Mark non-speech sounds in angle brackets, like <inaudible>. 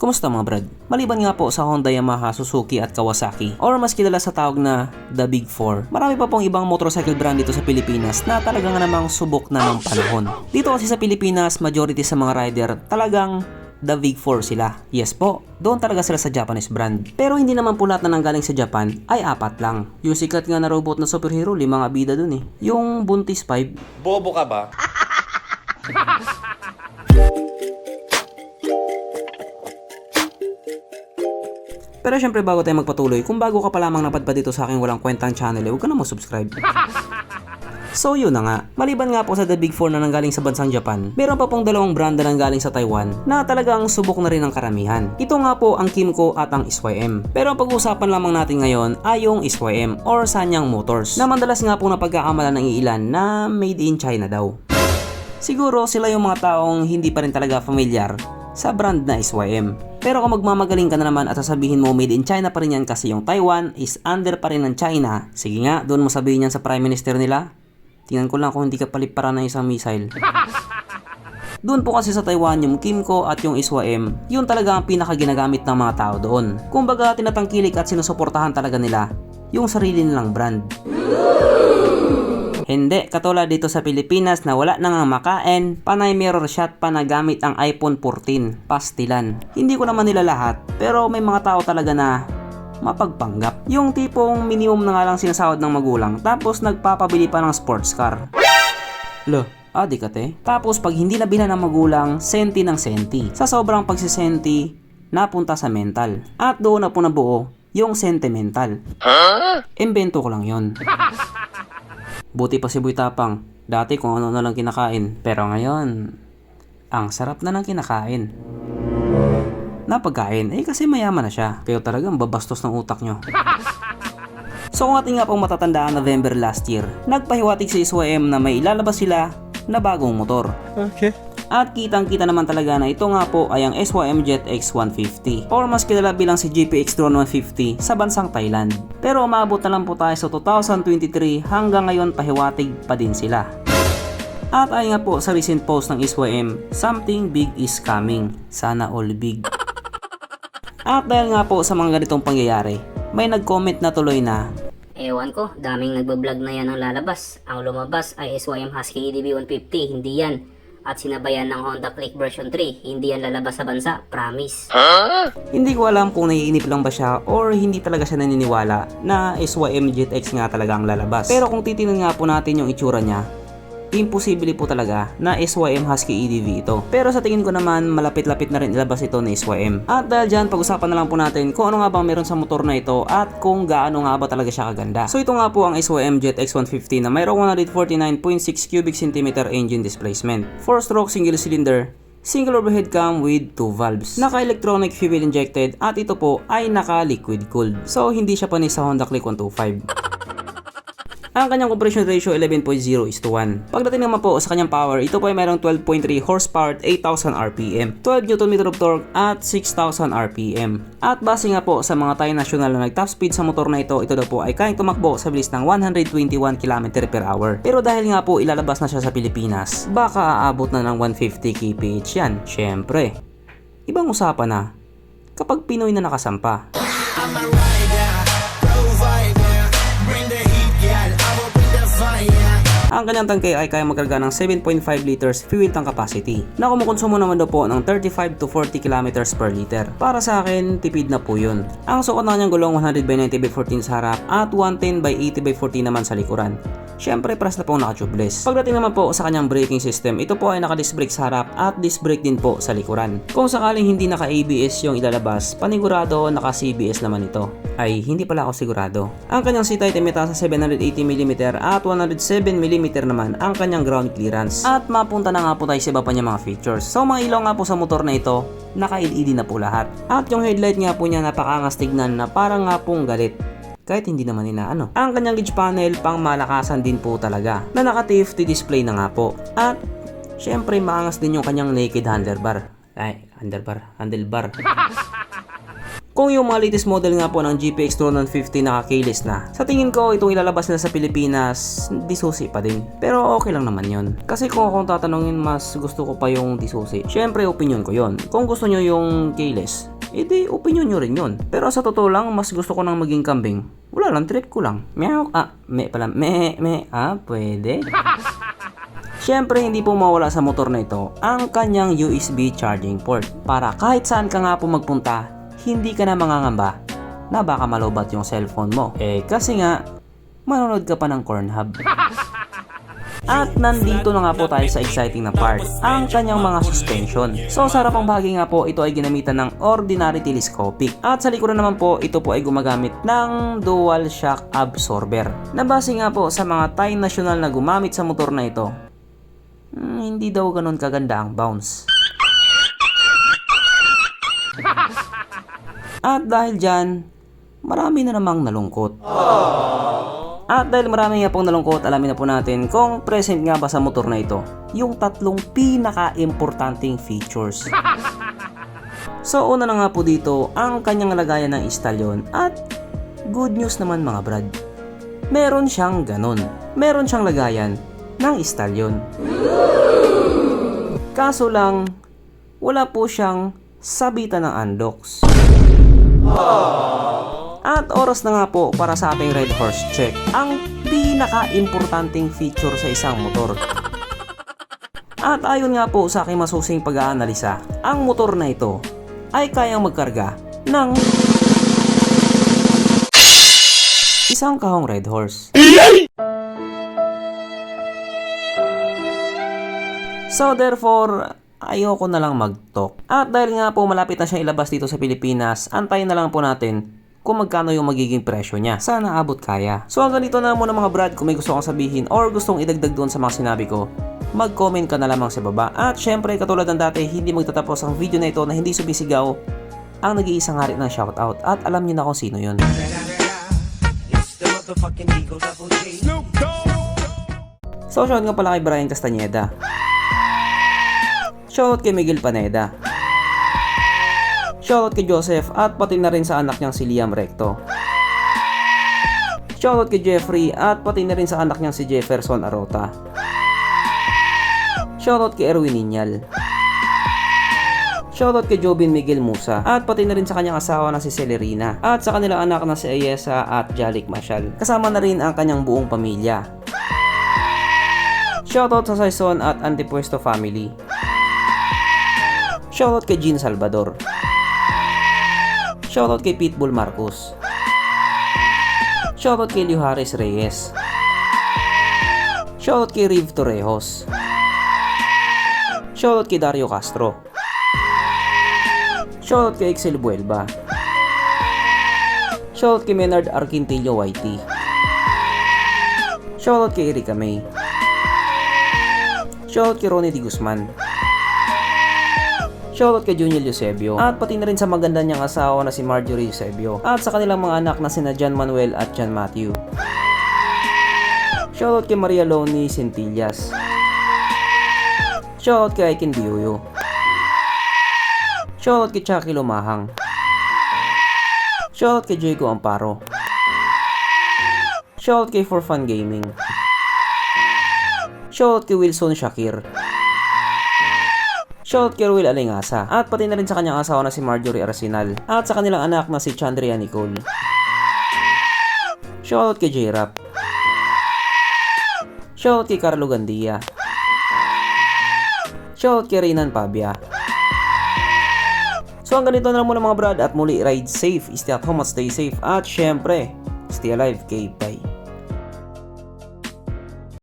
Kumusta mga brad? Maliban nga po sa Honda, Yamaha, Suzuki at Kawasaki or mas kilala sa tawag na The Big Four, marami pa pong ibang motorcycle brand dito sa Pilipinas na talagang namang subok na ng panahon. Dito kasi sa Pilipinas, majority sa mga rider talagang The Big Four sila. Yes po, doon talaga sila sa Japanese brand. Pero hindi naman po lahat na nanggaling sa Japan ay apat lang. Yung sikat nga na robot na superhero, limang abida dun eh. Yung Buntis 5, Bobo ka ba? <laughs> Pero syempre bago tayo magpatuloy, kung bago ka pa lamang napadpad dito sa aking walang kwentang channel, eh, huwag ka na mag-subscribe. <laughs> So yun na nga, maliban nga po sa The Big Four na nanggaling sa bansang Japan, meron pa pong dalawang brand na nanggaling sa Taiwan na talagang subok na rin ng karamihan. Ito nga po ang Kimco at ang SYM. Pero ang pag-uusapan lamang natin ngayon ay yung SYM or Sanyang Motors na madalas nga po na pagkakamala ng ilan na made in China daw. Siguro sila yung mga taong hindi pa rin talaga familiar sa brand na SYM. Pero kung magmamagaling ka na naman at sasabihin mo made in China pa rin yan kasi yung Taiwan is under pa rin ng China, sige nga, doon mo sabihin yan sa Prime Minister nila. Tingnan ko lang kung hindi ka palipara ng isang missile. <laughs> Doon po kasi sa Taiwan yung Kimco at yung SYM, yun talaga ang pinakaginagamit ng mga tao doon. Kumbaga tinatangkilik at sinusuportahan talaga nila yung sarili nilang brand. Hindi, katulad dito sa Pilipinas na wala nang makain, panay mirror shot pa na gamit ang iPhone 14, pastilan. Hindi ko naman nila lahat, pero may mga tao talaga na mapagpanggap. Yung tipong minimum na nga lang sinasahod ng magulang, tapos nagpapabili pa ng sports car. Lo, ah di ka te. Tapos pag hindi nabila ng magulang, senti ng senti. Sa sobrang pagsisenti, napunta sa mental. At doon na po nabuo yung sentimental. Invento ko lang yon. <laughs> Buti pa si Boy Tapang. Dati kung ano na lang kinakain. Pero ngayon, ang sarap na ng kinakain. Napagkain, eh kasi mayaman na siya. Kaya talagang babastos ng utak nyo. <laughs> So kung ating nga pong matatandaan November last year, nagpahiwatig sa SYM na may ilalabas sila na bagong motor. Okay. At kitang kita naman talaga na ito nga po ay ang SYM Jet X150 or mas kilala bilang si GPX Drone 150 sa bansang Thailand. Pero umabot na lang po tayo sa 2023 hanggang ngayon pahiwatig pa din sila. At ay nga po sa recent post ng SYM, something big is coming. Sana all big. At dahil nga po sa mga ganitong pangyayari, may nag-comment na tuloy na Ewan ko, daming nagbablog na yan ang lalabas. Ang lumabas ay SYM Husky EDB 150, hindi yan. At sinabayan ng Honda Click version 3, hindi yan lalabas sa bansa, promise. Hindi ko alam kung naiinip lang ba siya or hindi talaga siya naniniwala na SYM Jet X nga talaga ang lalabas. Pero kung titingnan nga po natin yung itsura niya, imposible po talaga na SYM Husky EDV ito. Pero sa tingin ko naman, malapit-lapit na rin ilabas ito na SYM. At dahil dyan, pag-usapan na lang po natin kung ano nga bang meron sa motor na ito at kung gaano nga ba talaga siya kaganda. So ito nga po ang SYM Jet X150 na mayroong 149.6 cubic centimeter engine displacement. 4-stroke single cylinder, single overhead cam with two valves. Naka-electronic fuel injected at ito po ay naka-liquid cooled. So hindi siya panis sa Honda Click 125. Ang kanyang compression ratio 11.0 is to 1. Pagdating naman po sa kanyang power, ito po ay mayroong 12.3 horsepower at 8,000 RPM, 12 Nm of torque at 6,000 RPM. At base nga po sa mga Thai national na nag-top speed sa motor na ito, ito daw po ay kayang tumakbo sa bilis ng 121 km per hour. Pero dahil nga po ilalabas na siya sa Pilipinas, baka aabot na ng 150 kph yan. Syempre, ibang usapan na kapag Pinoy na nakasampa. Ang kanyang tangke ay kaya magkarga ng 7.5 liters fuel tank capacity na kumukonsumo naman daw po ng 35 to 40 kilometers per liter. Para sa akin, tipid na po yun. Ang sukat ng kanyang gulong 100 by 90 by 14 sa harap at 110 by 80 by 40 naman sa likuran. Siyempre, paras na pong naka-tubeless. Pagdating naman po sa kanyang braking system, ito po ay naka-disc brake sa harap at disc brake din po sa likuran. Kung sakaling hindi naka-ABS yung ilalabas, panigurado naka-CBS naman ito. Ay, hindi pala ako sigurado. Ang kanyang seat height ay may taas sa 780mm at 107mm naman ang kanyang ground clearance. At mapunta na nga po tayo sa iba pa niya mga features. So mga ilaw nga po sa motor na ito, naka-LED na po lahat. At yung headlight nga po niya napakangas tignan na parang nga pong galit kahit hindi naman inaano. Ang kanyang gauge panel pang malakasan din po talaga na naka TFT display na nga po. At syempre maangas din yung kanyang naked handlebar. Ay, handlebar, handlebar. <laughs> Kung yung mga latest model nga po ng GPX 250 naka-keyless na, sa tingin ko itong ilalabas nila sa Pilipinas, disusi pa din. Pero okay lang naman yon. Kasi kung akong tatanungin, mas gusto ko pa yung disusi. Syempre, opinion ko yon. Kung gusto nyo yung keyless, edi opinion nyo rin yun. Pero sa totoo lang, mas gusto ko nang maging kambing. Wala lang, trip ko lang. Meow, ah, me pala, me, me, ah, pwede. <laughs> Siyempre, hindi po mawala sa motor na ito ang kanyang USB charging port para kahit saan ka nga po magpunta, hindi ka na mangangamba na baka malobat yung cellphone mo. Eh kasi nga, manonood ka pa ng Cornhub. <laughs> At nandito na nga po tayo sa exciting na part, ang kanyang mga suspension. So sa harapang bahagi nga po, ito ay ginamitan ng ordinary telescopic. At sa likuran naman po, ito po ay gumagamit ng dual shock absorber. Nabase nga po sa mga Thai national na gumamit sa motor na ito, Hmm, hindi daw ganun kaganda ang bounce. <laughs> At dahil dyan, marami na namang nalungkot. At dahil marami nga pong nalungkot, alamin na po natin kung present nga ba sa motor na ito yung tatlong pinaka-importanting features. <laughs> So una na nga po dito ang kanyang lagayan ng istalyon at good news naman mga brad. Meron siyang ganun. Meron siyang lagayan ng istalyon. Kaso lang, wala po siyang sabitan ng unlocks. Oras na nga po para sa ating Red Horse Check, ang pinaka-importanting feature sa isang motor. At ayon nga po sa aking masusing pag-aanalisa, ang motor na ito ay kayang magkarga ng isang kahong Red Horse. So therefore, ayoko na lang mag-talk. At dahil nga po malapit na siyang ilabas dito sa Pilipinas, antayin na lang po natin kung magkano yung magiging presyo niya. Sana abot kaya. So hanggang dito na muna mga brad, kung may gusto kong sabihin or gustong idagdag doon sa mga sinabi ko, mag-comment ka na lamang sa baba. At syempre, katulad ng dati, hindi magtatapos ang video na ito na hindi sumisigaw ang nag-iisang hari ng shoutout. At alam niyo na kung sino yun. So, shoutout nga pala kay Brian Castaneda. Shoutout kay Miguel Paneda. Shoutout kay Joseph at pati na rin sa anak niyang si Liam Recto. Shoutout kay Jeffrey at pati na rin sa anak niyang si Jefferson Arota. Shoutout kay Erwin Inyal. Shoutout kay Jobin Miguel Musa at pati na rin sa kanyang asawa na si Celerina at sa kanilang anak na si Ayesa at Jalik Mashal. Kasama na rin ang kanyang buong pamilya. Shoutout sa Saison at Antipuesto family. Shoutout kay Jean Salvador. Shoutout kay Pitbull Marcos. Shoutout kay Liuhares Reyes. Shoutout kay Riv Torrejos. Shoutout kay Dario Castro. Shoutout kay Excel Buelba. Shoutout kay Menard Arquintillo YT. Shoutout kay Erika May. Shoutout kay Ronnie Di Guzman. Shoutout kay Junior Eusebio at pati na rin sa maganda niyang asawa na si Marjorie Eusebio at sa kanilang mga anak na sina John Manuel at John Matthew. Shoutout kay Maria Loni Centillas. Shoutout kay Aiken Dioyo. Shoutout kay Chucky Lumahang. Shoutout kay Jaco Amparo. Shoutout kay For Fun Gaming. Shoutout kay Wilson Shakir. Shoutout kay Ruel Alingasa at pati na rin sa kanyang asawa na si Marjorie Arsenal at sa kanilang anak na si Chandria Nicole. Shoutout kay J-Rap. Shoutout kay Carlo Gandia. Shoutout kay Reynan Pabia. So hanggang dito na lang muna mga brad at muli ride safe, stay at home at stay safe at syempre, stay alive, K-Bye.